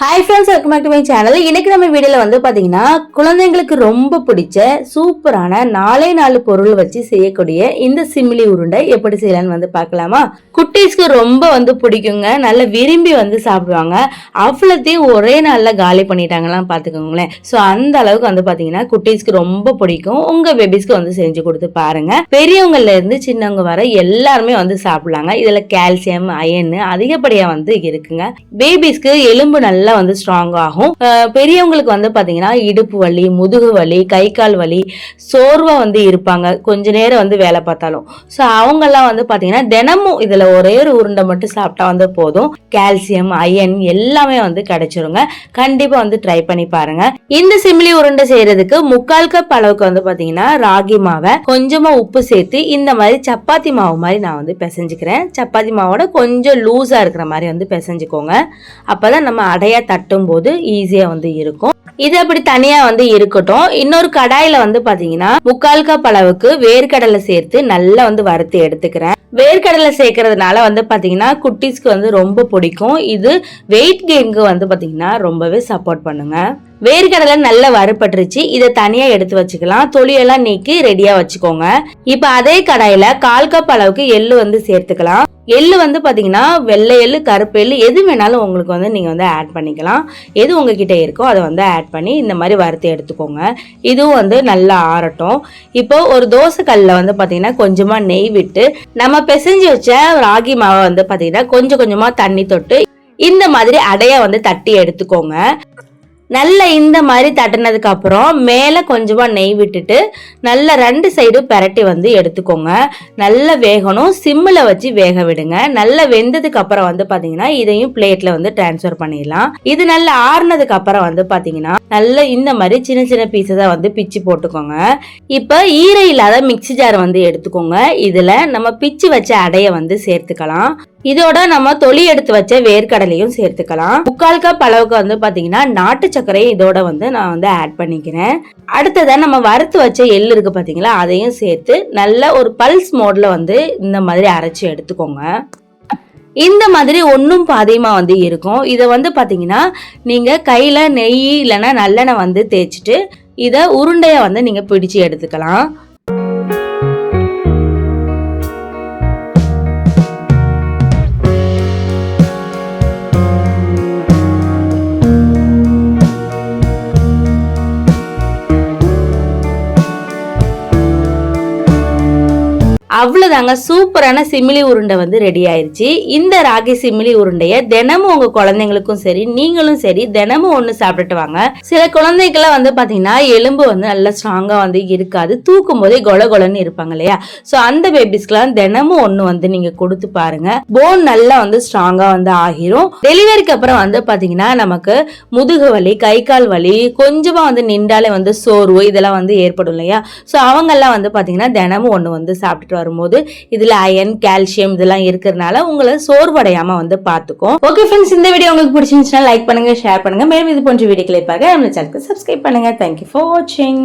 Hi friends welcome back to my channel இன்னைக்கு நம்ம வீடியோவில் வந்து பார்த்தீங்கன்னா குழந்தைங்களுக்கு ரொம்ப பிடிச்ச சூப்பரான நாலே நாலு பொருள் வச்சு செய்யக்கூடிய இந்த சிமிலி உருண்டை எப்படி செய்யலாம்னு வந்து பார்க்கலாமா? குட்டீஸ்க்கு ரொம்ப வந்து பிடிக்குங்க. நல்ல விரும்பி வந்து சாப்பிடுவாங்க. அவ்வளோத்தையும் ஒரே நாளில் காலி பண்ணிட்டாங்கலாம் பார்த்துக்கோங்களேன் ஸோ அந்த அளவுக்கு வந்து பார்த்தீங்கன்னா குட்டீஸ்க்கு ரொம்ப பிடிக்கும். உங்கள் பேபிஸ்க்கு வந்து செஞ்சு கொடுத்து பாருங்க. பெரியவங்கல இருந்து சின்னவங்க வர எல்லாருமே வந்து சாப்பிடலாங்க. இதில் கால்சியம் அயன் அதிகப்படியாக வந்து இருக்குங்க. பேபிஸ்க்கு எலும்பு நல்லா வந்து ஸ்ட்ராங் ஆகும். பெரியவங்களுக்கு வந்து பார்த்தீங்கன்னா இடுப்பு வலி முதுகு வலி கை கால் வலி சோர்வா வந்து இருப்பாங்க. கொஞ்ச நேரம் வந்து வேலை பார்த்தாலும். ஸோ அவங்கெல்லாம் வந்து பார்த்தீங்கன்னா தினமும் இதுல ஒரே ஒரு உருண்டை மட்டும் சாப்பிட்டா வந்து போதும். கால்சியம் அயன் எல்லாமே வந்து கிடைச்சிருங்க. கண்டிப்பாக வந்து ட்ரை பண்ணி பாருங்க. இந்த சிம்லி உருண்டை செய்யறதுக்கு முக்கால் கப் அளவுக்கு வந்து பார்த்தீங்கன்னா ராகி மாவை கொஞ்சமாக உப்பு சேர்த்து இந்த மாதிரி சப்பாத்தி மாவு மாதிரி நான் வந்து பிசைஞ்சுக்கிறேன். சப்பாத்தி மாவோட கொஞ்சம் லூஸாக இருக்கிற மாதிரி வந்து பிசைஞ்சுக்கோங்க. அப்பதான் நம்ம அடையா தட்டும் தட்டும்போது ஈஸியாக வந்து இருக்கும். இது அப்படி தனியா வந்து இருக்கட்டும். இன்னொரு கடாயில வந்து பாத்தீங்கன்னா முக்கால் கப் அளவுக்கு வேர்க்கடலை சேர்த்து நல்லா வந்து வறுத்து எடுத்துக்கிறேன். வேர்க்கடலை சேர்க்கறதுனால வந்து பாத்தீங்கன்னா குட்டீஸ்க்கு வந்து ரொம்ப பிடிக்கும். இது வெயிட் கெயின்க்கு வந்து பாத்தீங்கன்னா ரொம்பவே சப்போர்ட் பண்ணுங்க. வேர்க்கடலை நல்லா வறுபட்டுருச்சு. இதை தனியாக எடுத்து வச்சுக்கலாம். தொலியெல்லாம் நீக்கி ரெடியாக வச்சுக்கோங்க. இப்போ அதே கடாயில கால் கப் அளவுக்கு எள்ளு வந்து சேர்த்துக்கலாம். எள்ளு வந்து பார்த்தீங்கன்னா வெள்ளை எள்ளு கருப்பு எள்ளு எது வேணாலும் உங்களுக்கு வந்து நீங்கள் வந்து ஆட் பண்ணிக்கலாம். எது உங்ககிட்ட இருக்கோ அதை வந்து ஆட் பண்ணி இந்த மாதிரி வறுத்து எடுத்துக்கோங்க. இதுவும் வந்து நல்லா ஆறட்டும். இப்போ ஒரு தோசை கல்லில் வந்து பார்த்தீங்கன்னா கொஞ்சமாக நெய் விட்டு நம்ம பிசைஞ்சு வச்ச ராகி மாவை வந்து பார்த்தீங்கன்னா கொஞ்சம் கொஞ்சமாக தண்ணி தொட்டு இந்த மாதிரி அடைய வந்து தட்டி எடுத்துக்கோங்க. நல்ல இந்த மாதிரி தட்டினதுக்கு அப்புறம் மேலே கொஞ்சமாக நெய் விட்டுட்டு நல்ல ரெண்டு சைடு பெரட்டி வந்து எடுத்துக்கோங்க. நல்லா வேகணும். சிம்மில் வச்சு வேக விடுங்க. நல்லா வெந்ததுக்கு அப்புறம் வந்து பார்த்தீங்கன்னா இதையும் பிளேட்ல வந்து டிரான்ஸ்ஃபர் பண்ணிடலாம். இது நல்லா ஆறுனதுக்கு அப்புறம் வந்து பார்த்தீங்கன்னா நல்ல இந்த மாதிரி சின்ன சின்ன பீஸஸா வந்து பிச்சு போட்டுக்கோங்க. இப்போ ஈர இல்லாத மிக்ஸி ஜார் வந்து எடுத்துக்கோங்க. இதில் நம்ம பிச்சு வச்ச அடையை வந்து சேர்த்துக்கலாம். இதோட நம்ம தொலி எடுத்து வச்ச வேர்க்கடலையும் சேர்த்துக்கலாம். முக்கால் கப் அளவுக்கு வந்து பார்த்தீங்கன்னா நாட்டு சர்க்கரையை இதோட வந்து நான் வந்து ஆட் பண்ணிக்கிறேன். அடுத்ததாக நம்ம வறுத்து வச்ச எள் இருக்கு பார்த்தீங்களா அதையும் சேர்த்து நல்ல ஒரு பல்ஸ் மோட்ல வந்து இந்த மாதிரி அரைச்சி எடுத்துக்கோங்க. இந்த மாதிரி ஒன்றும் பாதியமாக வந்து இருக்கும். இதை வந்து பார்த்தீங்கன்னா நீங்கள் கையில் நெய் இல்லைன்னா நல்லெண்ணெய் வந்து தேய்ச்சிட்டு இதை உருண்டையை வந்து நீங்கள் பிடிச்சு எடுத்துக்கலாம். அவ்வளோதாங்க சூப்பரான சிமிலி உருண்டை வந்து ரெடி ஆயிடுச்சு இந்த ராகி சிமிலி உருண்டையை தினமும் உங்கள் குழந்தைங்களுக்கும் சரி நீங்களும் சரி தினமும் ஒன்று சாப்பிட்டுட்டு வாங்க. சில குழந்தைக்கெல்லாம் வந்து பார்த்தீங்கன்னா எலும்பு வந்து நல்லா ஸ்ட்ராங்காக வந்து இருக்காது. தூக்கும் போதே கொல கொலன்னு இருப்பாங்க இல்லையா? ஸோ அந்த பேபிஸ்க்குலாம் தினமும் ஒன்று வந்து நீங்கள் கொடுத்து பாருங்க. போன் நல்லா வந்து ஸ்ட்ராங்காக வந்து ஆகிரும். டெலிவரிக்கு அப்புறம் வந்து பார்த்தீங்கன்னா நமக்கு முதுகு வலி கை கால் வலி கொஞ்சமாக வந்து நின்றாலே வந்து சோர்வு இதெல்லாம் வந்து ஏற்படும் இல்லையா? ஸோ அவங்கெல்லாம் வந்து பார்த்தீங்கன்னா தினமும் ஒன்று வந்து சாப்பிட்டுட்டு வரும்போது இதில் அயன் கால்சியம் இதெல்லாம் இருக்கிறதுனால உங்களை சோர்வடையாம வந்து பார்த்துக்கும். ஓகே ஃப்ரெண்ட்ஸ் இந்த வீடியோ உங்களுக்கு பிடிச்சிருந்துச்சுன்னா லைக் பண்ணுங்க ஷேர் பண்ணுங்க. மேலும் இது போன்ற வீடியோக்களை பார்க்க நம்ம சேனலுக்கு சப்ஸ்கிரைப் பண்ணுங்க. தேங்க்யூ ஃபார் வாட்சிங்